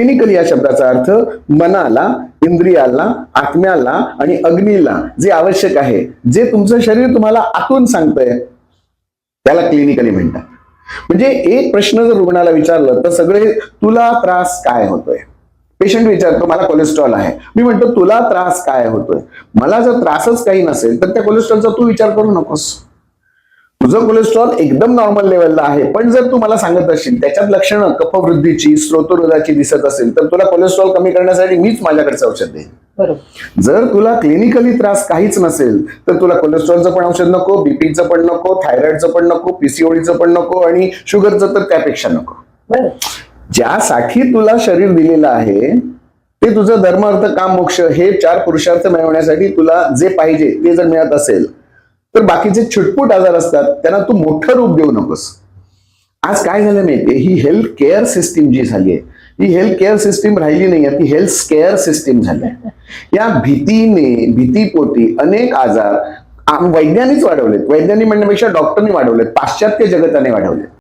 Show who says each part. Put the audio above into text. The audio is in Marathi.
Speaker 1: क्लिनिकली या शब्दाचा अर्थ मनाला इंद्रियाला आत्म्याला आणि अग्नीला जे आवश्यक आहे जे तुमचं शरीर तुम्हाला आतून सांगतंय त्याला क्लिनिकली म्हणतात. म्हणजे एक प्रश्न जर रुग्णाला विचारलं तर सगळे तुला त्रास काय होतोय? पेशंट विचारतो मला कोलेस्ट्रॉल आहे. मी म्हणतो तुला त्रास काय होतोय? मला जर त्रासच काही नसेल तर त्या कोलेस्ट्रॉलचा तू विचार करू नकोस. तुझं कोलेस्ट्रॉल एकदम नॉर्मल लेवलला आहे. पण जर तू मला सांगत असशील त्याच्यात लक्षणं कफवृद्धीची स्रोतरोधाची दिसत असेल तर तुला कोलेस्ट्रॉल कमी करण्यासाठी मीच माझ्याकडचं औषध देईन. जर तुला क्लिनिकली त्रास काहीच नसेल तर तुला कोलेस्ट्रॉलचं पण औषध नको बीपीचं पण नको थायरॉइडचं पण नको पीसीओडीचं पण नको आणि शुगरचं तर त्यापेक्षा नको. ज्यासाठी तुला शरीर दिलेलं आहे ते तुझं धर्म अर्थ काम मोक्ष हे चार पुरुषार्थ मिळवण्यासाठी तुला जे पाहिजे ते जर मिळत असेल तर बाकीचे छुटपुट आजार असतात त्यांना तू मोठं रूप देऊ नकोस. आज काय झालं माहितीये? ही हेल्थ केअर सिस्टीम जी झाली आहे ही हेल्थ केअर सिस्टीम राहिली नाही ती हेल्थ स्केअर सिस्टीम झाली आहे. या भीतीने भीतीपोटी अनेक आजार वैज्ञानिक वाढवलेत. वैज्ञानिक म्हणण्यापेक्षा डॉक्टरनी वाढवलेत पाश्चात्य जगताने वाढवलेत.